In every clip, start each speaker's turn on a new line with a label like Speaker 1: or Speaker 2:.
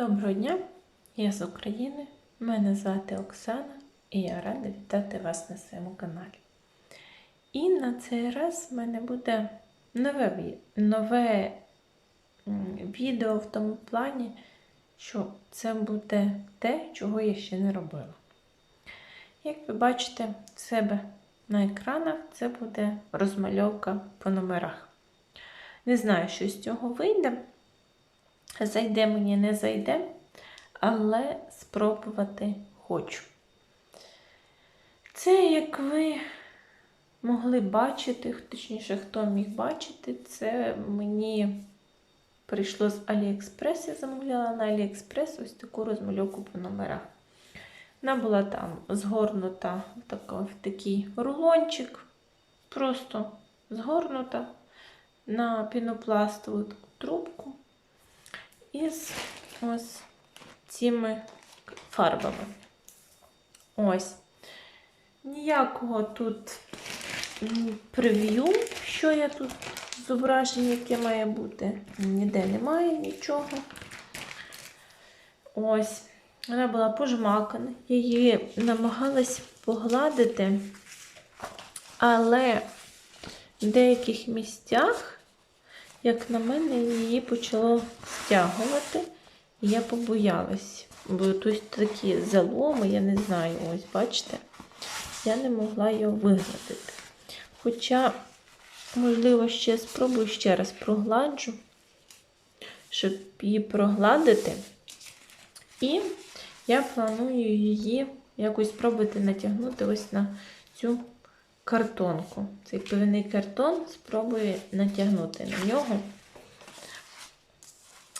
Speaker 1: Доброго дня, я з України. Мене звати Оксана і я рада вітати вас на своєму каналі. І на цей раз в мене буде нове, нове відео в тому плані, що це буде те, чого я ще не робила. Як ви бачите в себе на екранах, це буде розмальовка по номерах. Не знаю, що з цього вийде. Зайде мені, не зайде, але спробувати хочу. Це, як ви могли бачити, точніше, хто міг бачити, це мені прийшло з Аліекспрес. Я замовляла на Аліекспрес ось таку розмальовку по номерах. Вона була там згорнута в такий рулончик, просто згорнута на пінопластову трубку із ось цими фарбами. Ось. Ніякого тут прев'ю, що я тут зображення, яке має бути. Ніде немає нічого. Ось. Вона була пожмакана. Я її намагалась погладити, але в деяких місцях як на мене, її почало стягувати, і я побоялась. Бо тут такі заломи, я не знаю, ось бачите, я не могла його вигладити. Хоча, можливо, ще спробую ще раз прогладжу, щоб її прогладити. І я планую її якось спробувати натягнути ось на цю картонку. Цей пивний картон спробую натягнути на нього.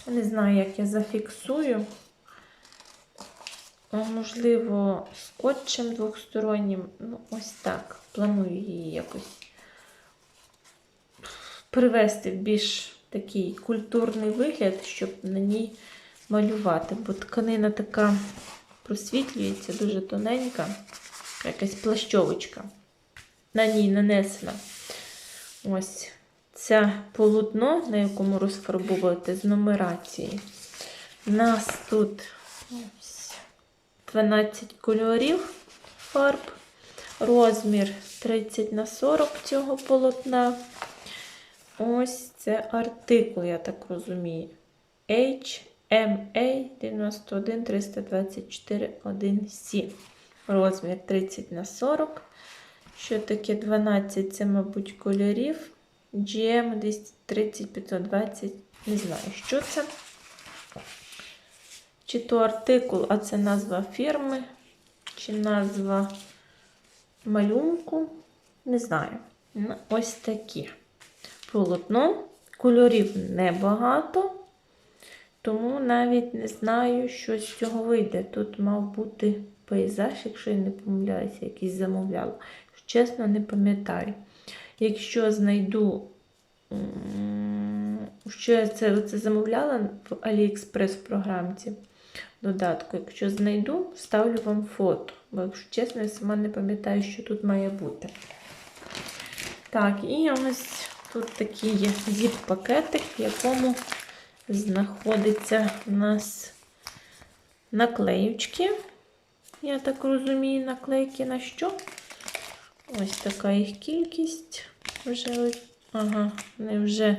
Speaker 1: Не знаю, як я зафіксую. Можливо, скотчем двохстороннім. Ну, ось так. Планую її якось привести в більш такий культурний вигляд, щоб на ній малювати. Бо тканина така просвітлюється, дуже тоненька, якась плащовочка на ній нанесена. Ось це полотно, на якому розфарбовувати з нумерації. У нас тут ось 12 кольорів фарб, розмір 30 на 40 цього полотна. Ось це артикул, я так розумію. HMA 91 324 1C. Розмір 30 на 40. Що таке 12? Це, мабуть, кольорів. GM 230 520. Не знаю, що це. Чи то артикул, а це назва фірми, чи назва малюнку. Не знаю. Ну, Ось такі. Полотно. Кольорів небагато. Тому навіть не знаю, що з цього вийде. Тут мав бути пейзаж, якщо я не помиляюся, якийсь замовляла. Чесно, не пам'ятаю. Якщо знайду, що я це, це замовляла в AliExpress в програмці додатку, якщо знайду, вставлю вам фото. Бо, якщо чесно, я сама не пам'ятаю, що тут має бути. Так, і ось тут такий є зіп-пакетик, в якому знаходиться у нас наклеючки. Я так розумію, наклейки на що? Ось така їх кількість. Вже, ага, вони вже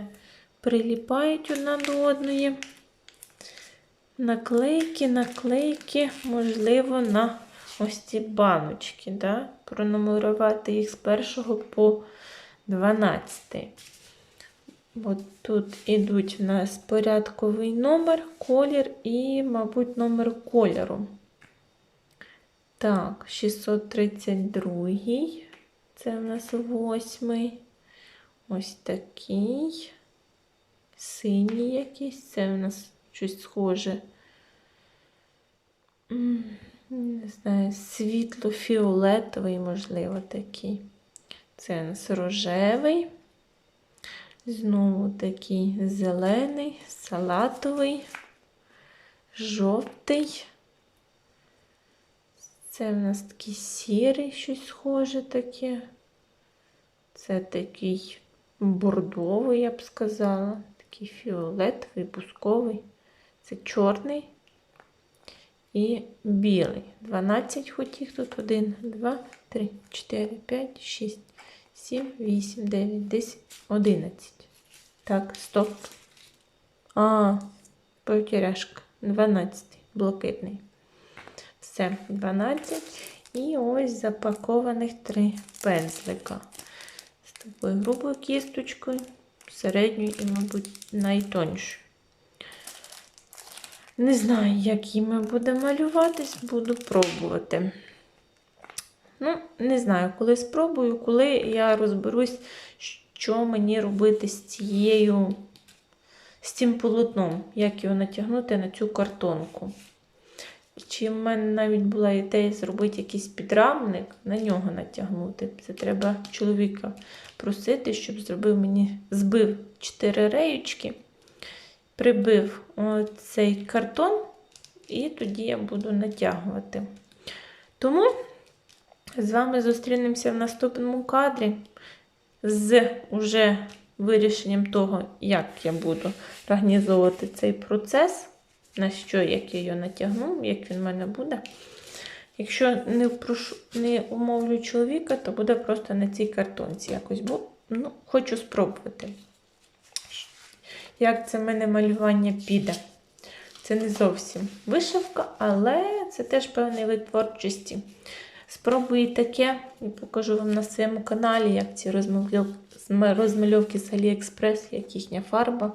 Speaker 1: приліпають одна до одної. Наклейки, наклейки, можливо, на ось ці баночки. Да? Пронумерувати їх з 1 по 12. Бо тут ідуть в нас порядковий номер, колір і, мабуть, номер кольору. Так, 632. Це в нас восьмий. Ось такий. Синій якийсь. Це в нас щось схоже. Не знаю, світло-фіолетовий, можливо, такий. Це у нас рожевий. Знову такий зелений, салатовий, жовтий. Це в нас такий сірий, щось схоже таке. Це такий бордовий, я б сказала. Такий фіолетовий, бусковий. Це чорний. і білий. 12 хоч їх тут 1, 2, 3, 4, 5, 6, 7, 8, 9, 10, 11. Так, стоп. А, потеряшка. 12. Блакитний. Все, 12. І ось запакованих три пензлика. З такою грубою кісточкою, середньою і, мабуть, найтоншою. Не знаю, як іми буде малюватись, буду пробувати. Ну, не знаю, коли спробую, коли я розберусь, що мені робити з цією, з цим полотном, як його натягнути на цю картонку. Чи в мене навіть була ідея зробити якийсь підрамник, на нього натягнути. Це треба чоловіка просити, щоб зробив мені, збив 4 реючки, прибив цей картон, і тоді я буду натягувати. Тому з вами зустрінемося в наступному кадрі з уже вирішенням того, як я буду організовувати цей процес на що, як я його натягну, як він в мене буде. Якщо не прошу, не умовлю чоловіка, то буде просто на цій картонці якось, бо ну, хочу спробувати. Як це в мене малювання піде. Це не зовсім вишивка, але це теж певний вид творчості. Спробую таке і покажу вам на своєму каналі, як ці розмальовки, розмальовки з Аліекспрес, як їхня фарба.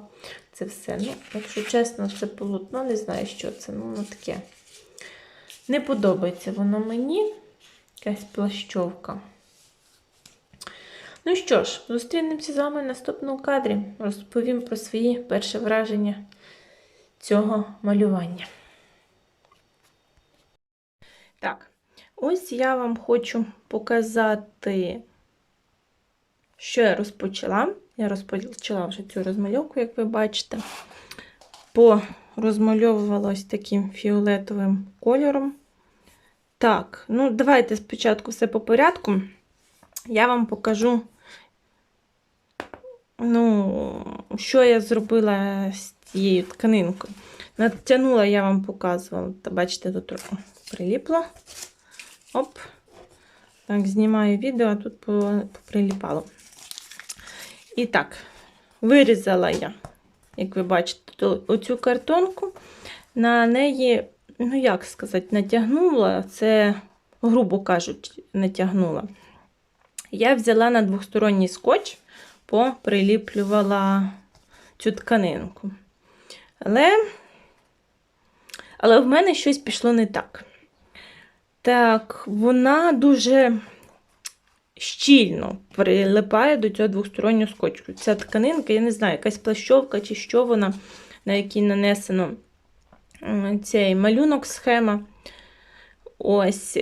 Speaker 1: Це все. Ну, Якщо чесно, це полотно, не знаю, що це. Ну, ну таке. Не подобається воно мені. Якась плащовка. Ну що ж, зустрінемося з вами в наступному кадрі. Розповім про свої перші враження цього малювання. Так, ось я вам хочу показати, що я розпочала. Я розпочала вже цю розмальовку, як ви бачите. Порозмальовувала ось таким фіолетовим кольором. Так, ну давайте спочатку все по порядку. Я вам покажу, ну, що я зробила з цією тканинкою. Натягнула, я вам показувала. Та бачите, тут приліпло. Оп. Так, знімаю відео, а тут поприліпало. І так, вирізала я, як ви бачите, оцю картонку. На неї, ну як сказати, натягнула, це, грубо кажуть, натягнула. Я взяла на двосторонній скотч, поприліплювала цю тканинку. Але, але в мене щось пішло не так. Так, вона дуже щільно прилипає до цього двостороннього скотчу. Ця тканинка, я не знаю, якась плащовка чи що вона, на якій нанесено цей малюнок, схема. Ось.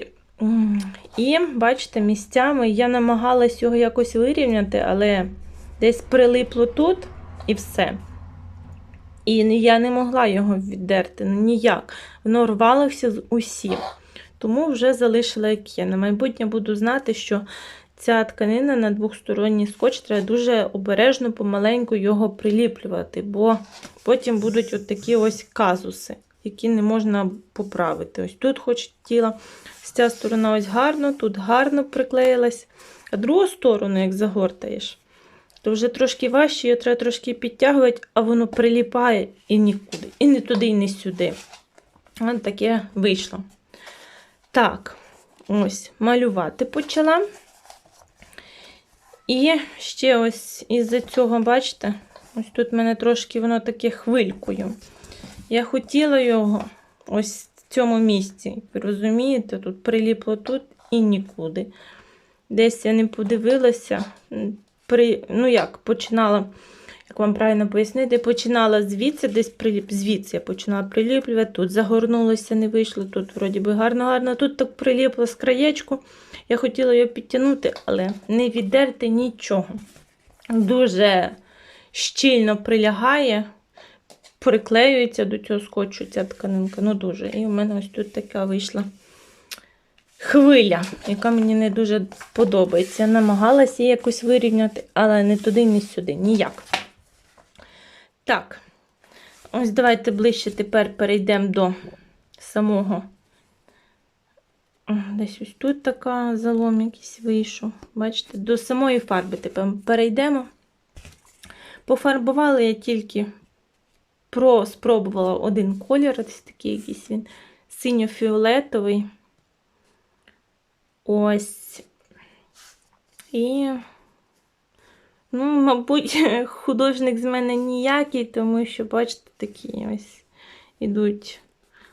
Speaker 1: І, бачите, місцями я намагалась його якось вирівняти, але десь прилипло тут і все. І я не могла його віддерти, ніяк. Воно рвалося з усіх. Тому вже залишила як є. На майбутнє буду знати, що ця тканина на двохсторонній скотч треба дуже обережно, помаленьку його приліплювати, бо потім будуть от такі ось казуси, які не можна поправити. Ось тут хотіла, з ця сторона ось гарно, тут гарно приклеїлась. А другу сторону, як загортаєш, то вже трошки важче, його треба трошки підтягувати, а воно приліпає і нікуди. І не туди, і не сюди. Ось таке вийшло. Так, ось, малювати почала. І ще ось із-за цього, бачите, ось тут мене трошки воно таке хвилькою. Я хотіла його ось в цьому місці. Розумієте, тут приліпло тут і нікуди. Десь я не подивилася, при, ну як, починала, як вам правильно пояснити, починала звідси, десь приліп, звідси я починала приліплювати, тут загорнулося, не вийшло, тут вроді би гарно-гарно, тут так приліпло з краєчку. Я хотіла його підтягнути, але не віддерти нічого. Дуже щільно прилягає, приклеюється до цього скотчу ця тканинка. Ну дуже. І в мене ось тут така вийшла хвиля, яка мені не дуже подобається. Намагалася її якось вирівняти, але не туди, ні сюди. Ніяк. Так, ось давайте ближче тепер перейдемо до самого. Десь ось тут така залом якийсь вийшов. Бачите, до самої фарби тепер перейдемо. Пофарбувала я тільки про, спробувала один колір, ось такий якийсь він синьо-фіолетовий. Ось. І, ну, мабуть, художник з мене ніякий, тому що, бачите, такі ось ідуть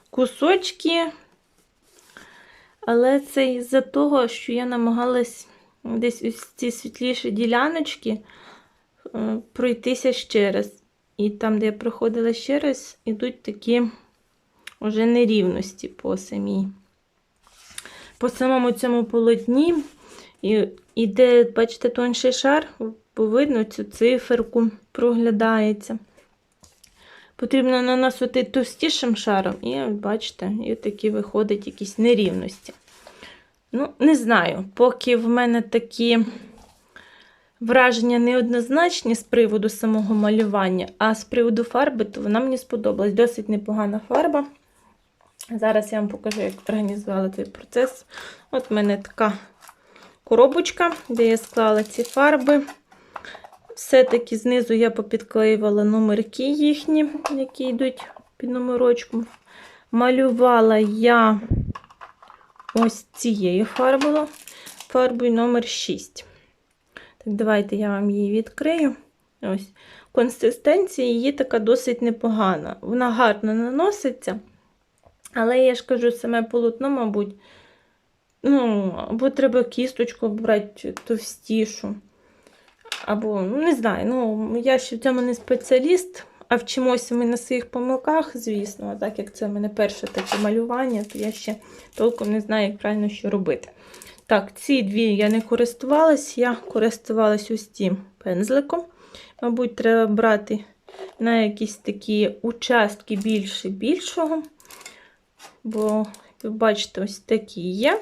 Speaker 1: кусочки. Але це із-за того, що я намагалась десь ось ці світліші діляночки е, пройтися ще раз. І там, де я проходила ще раз, ідуть такі вже нерівності по самій. По самому цьому полотні. І, і де, бачите, тонший шар, видно цю циферку проглядається. Потрібно наносити товстішим шаром, і, бачите, і такі виходять якісь нерівності. Ну, не знаю, поки в мене такі враження неоднозначні з приводу самого малювання, а з приводу фарби, то вона мені сподобалась. Досить непогана фарба. Зараз я вам покажу, як організувала цей процес. От в мене така коробочка, де я склала ці фарби. Все-таки знизу я попідклеювала номерки їхні, які йдуть під номерочком. Малювала я ось цією фарбою, фарбою номер 6. Так, давайте я вам її відкрию. Ось. Консистенція її така досить непогана. Вона гарно наноситься. Але я ж кажу, саме полотно, мабуть, ну, або треба кісточку брати товстішу. Або, ну, не знаю, ну, я ще в цьому не спеціаліст, а вчимося ми на своїх помилках, звісно. А так як це в мене перше таке малювання, то я ще толком не знаю, як правильно що робити. Так, ці дві я не користувалась, я користувалась ось цим пензликом. Мабуть, треба брати на якісь такі участки більше більшого. Бо, ви бачите, ось такі є.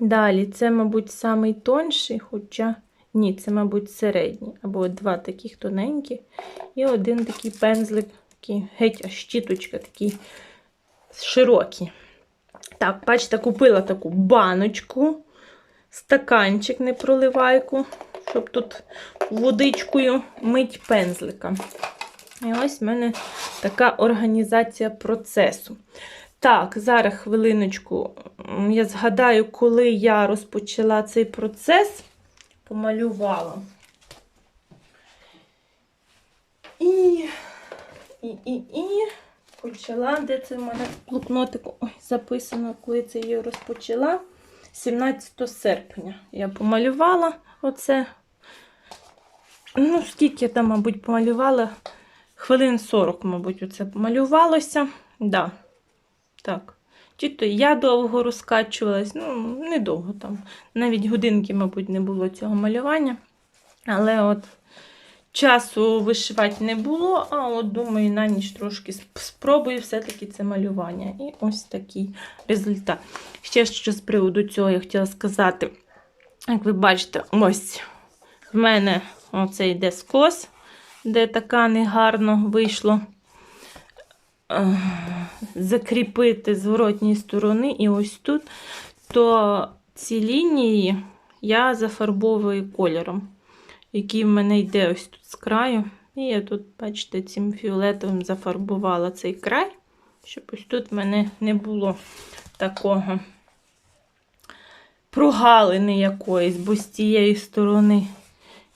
Speaker 1: Далі, це, мабуть, самий тонший, хоча ні, це, мабуть, середній. Або два таких тоненьких. І один такий пензлик, такий геть аж щіточка, такий широкий. Так, бачите, купила таку баночку, стаканчик, не проливайку, щоб тут водичкою мить пензлика. І ось в мене така організація процесу. Так, зараз хвилиночку. Я згадаю, коли я розпочала цей процес, помалювала. І, і, і, і почала, де це в мене блокнотик ой, записано, коли це я розпочала. 17 серпня я помалювала оце. Ну, скільки я там, мабуть, помалювала? Хвилин 40, мабуть, оце помалювалося. Да. Так. Чи то я довго розкачувалась, ну, недовго там. Навіть годинки, мабуть, не було цього малювання. Але от часу вишивати не було, а от думаю, на ніч трошки спробую все-таки це малювання. І ось такий результат. Ще що з приводу цього я хотіла сказати. Як ви бачите, ось в мене оце йде скос, де така негарно вийшло закріпити з воротньої сторони, і ось тут, то ці лінії я зафарбовую кольором, який в мене йде ось тут з краю. І я тут, бачите, цим фіолетовим зафарбувала цей край, щоб ось тут в мене не було такого прогалини якоїсь, бо з цієї сторони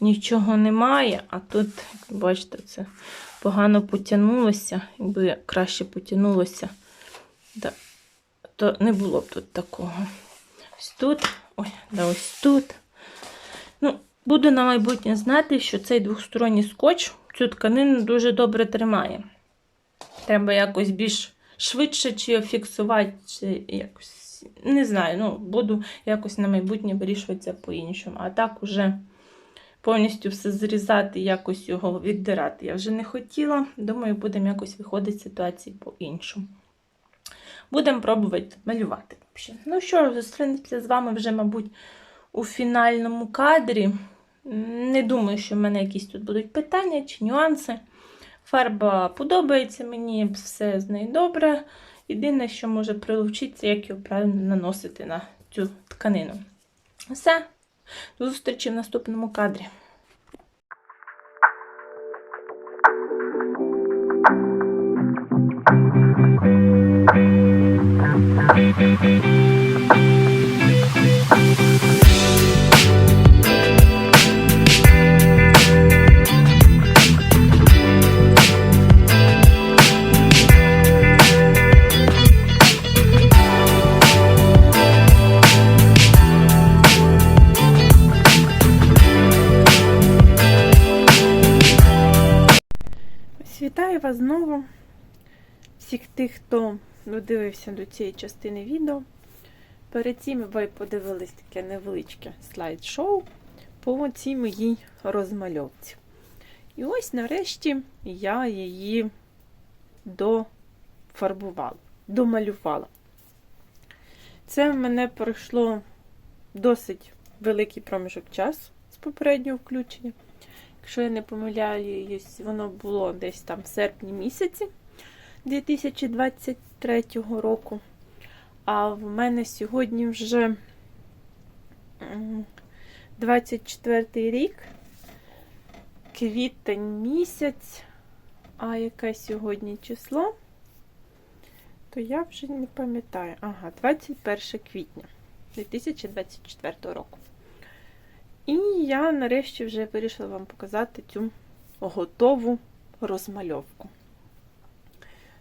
Speaker 1: нічого немає, а тут, бачите, це погано потягнулося, якби краще потягнулося, то не було б тут такого. Ось тут, ой, да ось тут. Ну, Буду на майбутнє знати, що цей двохсторонній скотч цю тканину дуже добре тримає. Треба якось більш швидше чи фіксувати, чи якось, не знаю, ну, буду якось на майбутнє вирішуватися по-іншому. А так уже повністю все зрізати, якось його віддирати. Я вже не хотіла. Думаю, будемо якось виходити з ситуації по-іншому. Будемо пробувати малювати. Ну що, зустрінемося з вами вже, мабуть, у фінальному кадрі. Не думаю, що в мене якісь тут будуть питання чи нюанси. Фарба подобається мені, все з нею добре. Єдине, що може прилучитися, як його правильно наносити на цю тканину. Все. До зустрічі в наступному кадрі. Thank Вітаю знову. Всіх тих, хто додивився до цієї частини відео. Перед цим ви подивились таке невеличке слайд-шоу по цій моїй розмальовці. І ось нарешті я її дофарбувала, домалювала. Це в мене пройшло досить великий проміжок часу з попереднього включення. Якщо я не помиляюсь, воно було десь там в серпні місяці 2023 року. А в мене сьогодні вже 24 рік, квітень місяць, а яке сьогодні число, то я вже не пам'ятаю. Ага, 21 квітня 2024 року. І я нарешті вже вирішила вам показати цю готову розмальовку.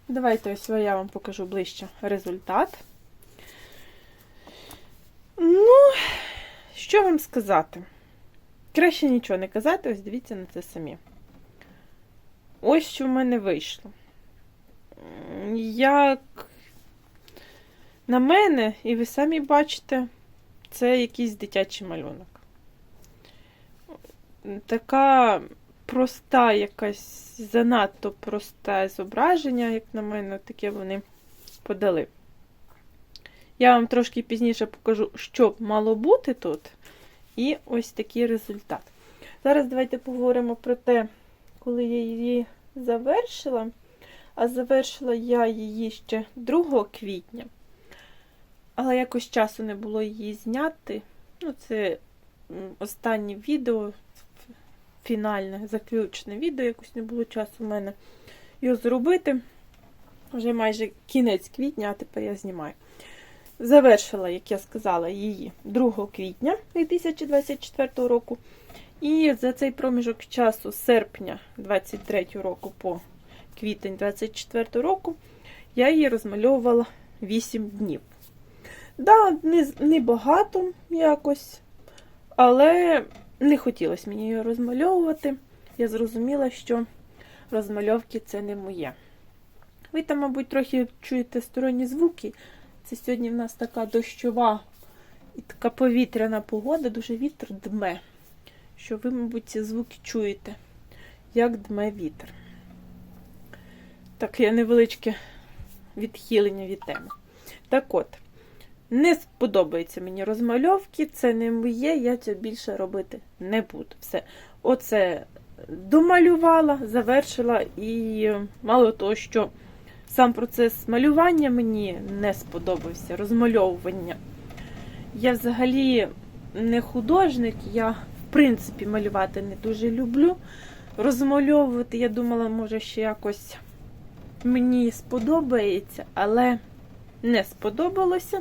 Speaker 1: Давайте ось я вам покажу ближче результат. Ну, що вам сказати? Краще нічого не казати, ось дивіться на це самі. Ось що в мене вийшло. Як на мене, і ви самі бачите, це якийсь дитячий малюнок така проста, якась занадто просте зображення, як на мене, таке вони подали. Я вам трошки пізніше покажу, що мало бути тут. І ось такий результат. Зараз давайте поговоримо про те, коли я її завершила. А завершила я її ще 2 квітня. Але якось часу не було її зняти. Ну, це останнє відео фінальне, заключне відео, якось не було часу в мене його зробити. Вже майже кінець квітня, а тепер я знімаю. Завершила, як я сказала, її 2 квітня 2024 року. І за цей проміжок часу, серпня 23 року по квітень 24 року, я її розмальовувала 8 днів. Да, не, не багато якось, але не хотілося мені її розмальовувати. Я зрозуміла, що розмальовки це не моє. Ви там, мабуть, трохи чуєте сторонні звуки. Це сьогодні в нас така дощова і така повітряна погода, дуже вітер дме. Що ви, мабуть, ці звуки чуєте, як дме вітер. Так, я невеличке відхилення від теми. Так от. Не сподобаються мені розмальовки, це не моє, я це більше робити не буду. Все. Оце домалювала, завершила, і мало того, що сам процес малювання мені не сподобався, розмальовування. Я взагалі не художник, я, в принципі, малювати не дуже люблю. Розмальовувати, я думала, може, ще якось мені сподобається, але не сподобалося.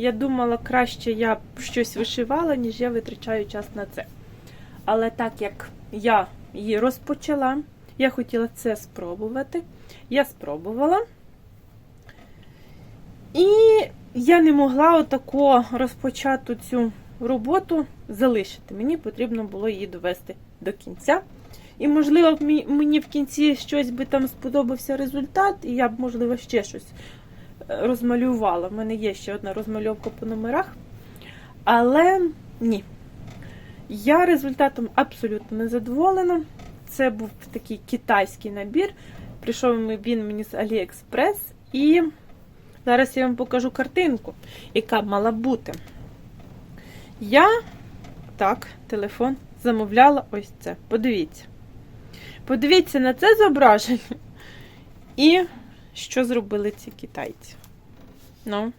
Speaker 1: Я думала, краще я щось вишивала, ніж я витрачаю час на це. Але так як я її розпочала, я хотіла це спробувати. Я спробувала. І я не могла отако розпочати цю роботу залишити. Мені потрібно було її довести до кінця. І, можливо, мені в кінці щось би там сподобався результат, і я б, можливо, ще щось розмалювала. У мене є ще одна розмальовка по номерах. Але ні. Я результатом абсолютно не задоволена. Це був такий китайський набір. Прийшов він мені з Aliexpress. І зараз я вам покажу картинку, яка мала бути. Я, так, телефон, замовляла ось це. Подивіться. Подивіться на це зображення. І
Speaker 2: що зробили ці китайці. Ну,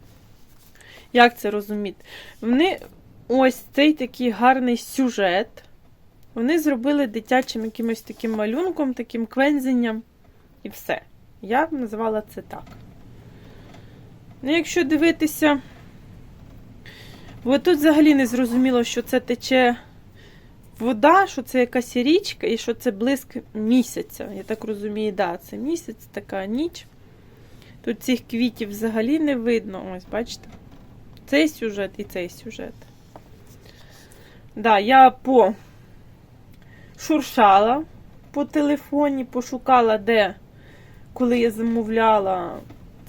Speaker 2: як це розуміти? Вони ось цей такий гарний сюжет. Вони зробили дитячим якимось таким малюнком, таким квензенням і все. Я б називала це так. Ну, якщо дивитися, бо тут взагалі не зрозуміло, що це тече вода, що це якась річка і що це блиск місяця. Я так розумію, да, це місяць, така ніч. Тут цих квітів взагалі не видно. Ось, бачите? Цей сюжет і цей сюжет. Да, я по шуршала по телефоні, пошукала, де, коли я замовляла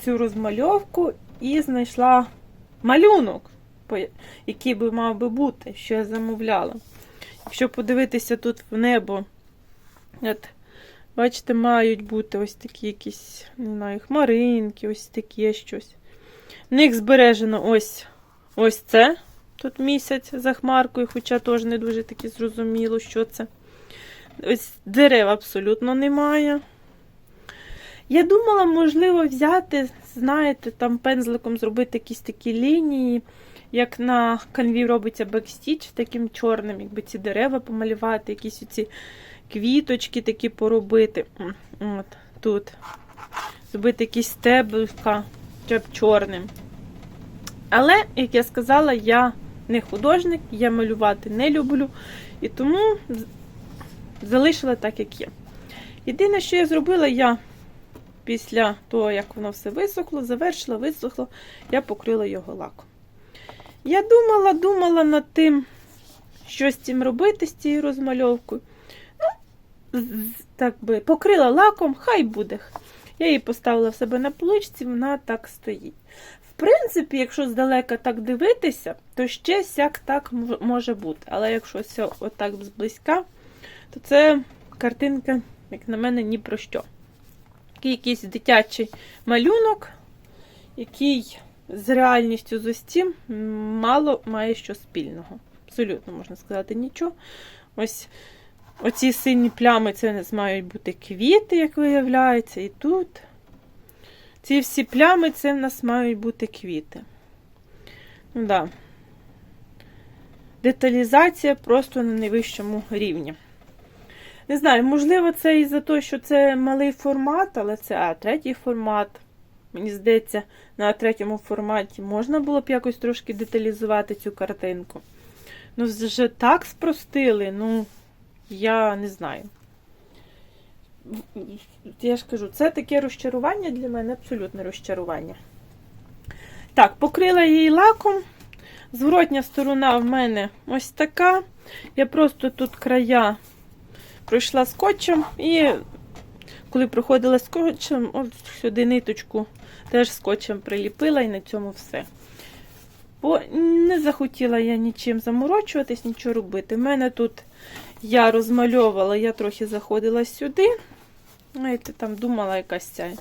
Speaker 2: цю розмальовку, і знайшла малюнок, який би мав би бути, що я замовляла. Якщо подивитися тут в небо, от, бачите, мають бути ось такі якісь, не знаю, хмаринки, ось таке щось. В них збережено ось, ось це. Тут місяць за хмаркою, хоча теж не дуже таки зрозуміло, що це. Ось дерев абсолютно немає. Я думала, можливо, взяти, знаєте, там пензликом зробити якісь такі лінії, як на канві робиться бекстіч, таким чорним, якби ці дерева помалювати, якісь ці квіточки такі поробити. От тут. Зробити якісь стебелька, хоча чорним. Але, як я сказала, я не художник, я малювати не люблю. І тому залишила так, як є. Єдине, що я зробила, я після того, як воно все висохло, завершила, висохло, я покрила його лаком. Я думала, думала над тим, що з цим робити, з цією розмальовкою. Так би, покрила лаком, хай буде. Я її поставила в себе на поличці, вона так стоїть. В принципі, якщо здалека так дивитися, то ще сяк так може бути. Але якщо все отак зблизька, то це картинка, як на мене, ні про що. Такий якийсь дитячий малюнок, який з реальністю з ось цим м, мало має що спільного. Абсолютно можна сказати нічого. Ось оці сині плями це мають бути квіти, як виявляється, і тут. Ці всі плями це в нас мають бути квіти. Ну да. Деталізація просто на найвищому рівні. Не знаю, можливо, це із-за того, що це малий формат, але це а, третій формат. Мені здається, на третьому форматі можна було б якось трошки деталізувати цю картинку. Ну, вже так спростили, ну, я не знаю. Я ж кажу, це таке розчарування для мене, абсолютне розчарування. Так, покрила її лаком. Зворотня сторона в мене ось така. Я просто тут края пройшла скотчем і коли проходила скотчем, от сюди ниточку теж скотчем приліпила і на цьому все. Бо не захотіла я нічим заморочуватись, нічого робити. У мене тут я розмальовувала, я трохи заходила сюди. Знаєте, там думала якась ця,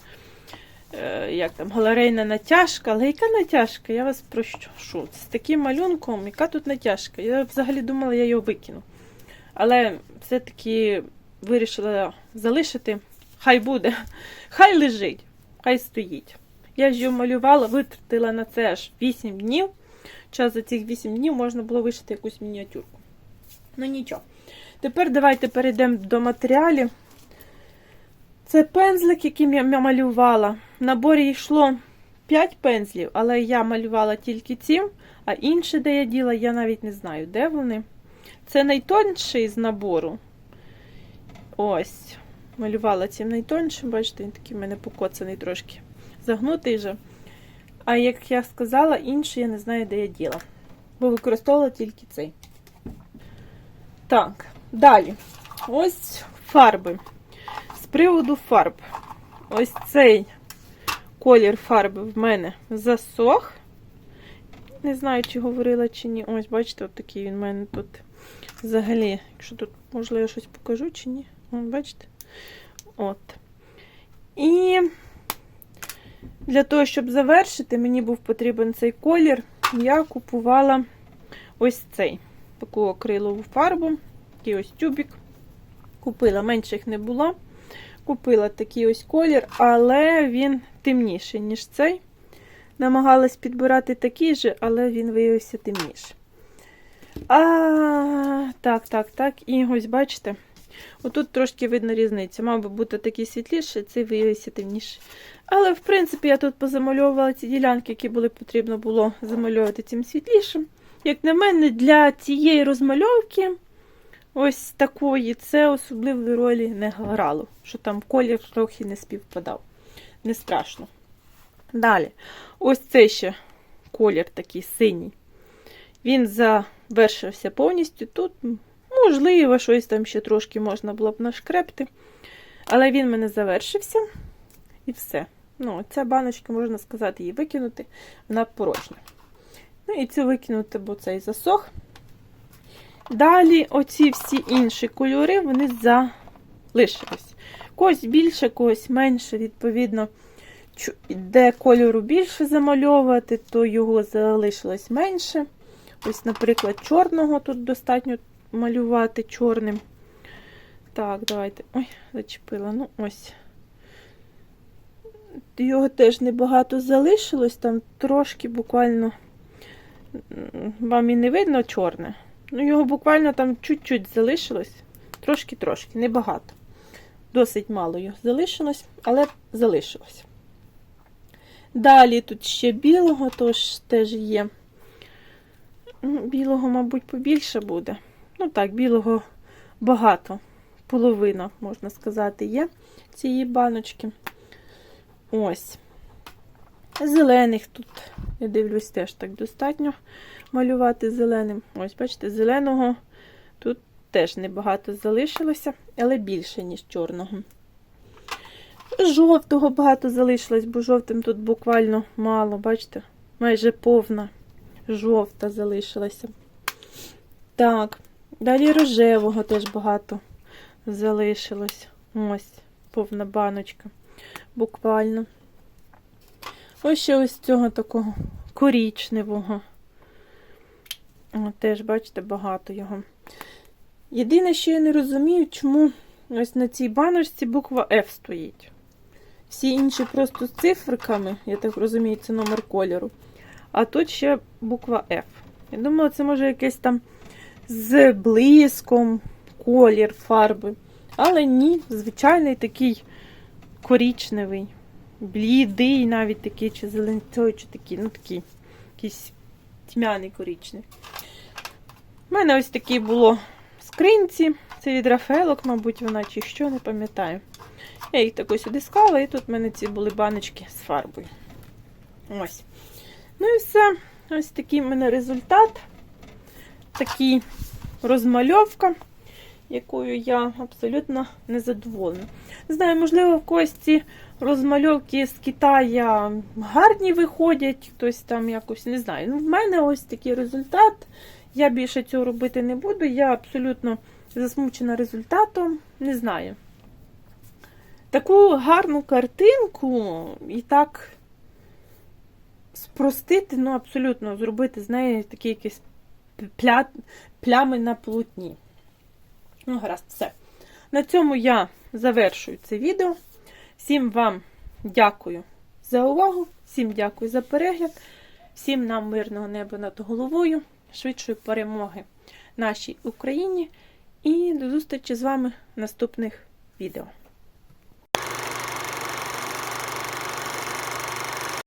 Speaker 2: е, як там, галерейна натяжка, але яка натяжка? Я вас прошу. З таким малюнком, яка тут натяжка? Я взагалі думала, я його викину. Але все-таки вирішила залишити. Хай буде, хай лежить, хай стоїть. Я ж його малювала, витратила на це аж 8 днів. Час за цих 8 днів можна було вишити якусь мініатюрку. Ну нічого. Тепер давайте перейдемо до матеріалів. Це пензлик, яким я малювала. В наборі йшло 5 пензлів, але я малювала тільки цим, а інші, де я діла, я навіть не знаю, де вони. Це найтонший з набору. Ось. Малювала цим найтоншим, бачите, він такий в мене покоцаний трошки. Загнутий же. А як я сказала, інший я не знаю, де я діла. Бо використовувала тільки цей. Так, далі. Ось фарби. З приводу фарб. Ось цей колір фарби в мене засох. Не знаю, чи говорила, чи ні. Ось, бачите, от такий він в мене тут взагалі. Якщо тут, можливо, я щось покажу, чи ні. О, бачите? От. І для того, щоб завершити, мені був потрібен цей колір. Я купувала ось цей таку акрилову фарбу, такий ось тюбик. Купила, менших не було. Купила такий ось колір, але він темніший, ніж цей. Намагалась підбирати такий же, але він виявився темніший. А, так, так, так. І ось бачите, отут трошки видно різницю. Мав би бути такий світліший, цей виявився темніший. Але, в принципі, я тут позамальовувала ці ділянки, які були потрібно було замальовувати цим світлішим. Як на мене, для цієї розмальовки, ось такої, це особливої ролі не грало, що там колір трохи не співпадав. Не страшно. Далі, ось це ще колір такий синій. Він завершився повністю. Тут, можливо, щось там ще трошки можна було б нашкрепти. Але він мене завершився. І все. Ну, ця баночка, можна сказати, її викинути, вона порожня. Ну і цю викинути, бо цей засох. Далі, оці всі інші кольори, вони залишились. Когось більше, когось менше, відповідно, де кольору більше замальовувати, то його залишилось менше. Ось, наприклад, чорного тут достатньо малювати чорним. Так, давайте. Ой, зачепила. Ну, ось. Його теж небагато залишилось, там трошки буквально вам і не видно чорне. Ну, його буквально там чуть-чуть залишилось. Трошки-трошки, небагато. Досить мало його залишилось, але залишилось. Далі тут ще білого, тож теж є. Ну, Білого, мабуть, побільше буде. Ну так, білого багато. Половина, можна сказати, є цієї баночки. Ось. Зелених тут, я дивлюсь, теж так достатньо малювати зеленим. Ось, бачите, зеленого тут теж небагато залишилося, але більше, ніж чорного. Жовтого багато залишилось, бо жовтим тут буквально мало, бачите, майже повна жовта залишилася. Так, далі рожевого теж багато залишилось. Ось, повна баночка. Буквально. Ось ще ось цього такого корічневого. Теж, бачите, багато його. Єдине, що я не розумію, чому ось на цій баночці буква F стоїть. Всі інші просто з цифриками, я так розумію, це номер кольору. А тут ще буква F. Я думала, це може якесь там з блиском колір фарби. Але ні, звичайний такий корічневий, блідий, навіть такий, чи зеленцой, чи такий, ну такий, якийсь тьмяний корічний. У мене ось такі було скринці. Це від Рафаелок, мабуть, вона чи що, не пам'ятаю. Я їх так ось сюди склала, і тут в мене ці були баночки з фарбою. Ось. Ну і все. Ось такий в мене результат. Такий розмальовка, якою я абсолютно незадоволена. Не знаю, можливо, в когось ці розмальовки з Китаю гарні виходять, хтось там якось не знаю. Ну, в мене ось такий результат. Я більше цього робити не буду. Я абсолютно засмучена результатом. Не знаю. Таку гарну картинку і так спростити, ну, абсолютно зробити з неї такі якісь пля... плями на полотні. Ну, гаразд, все. На цьому я завершую це відео. Всім вам дякую за увагу, всім дякую за перегляд, всім нам мирного неба над головою, швидшої перемоги нашій Україні. І до зустрічі з вами в наступних відео.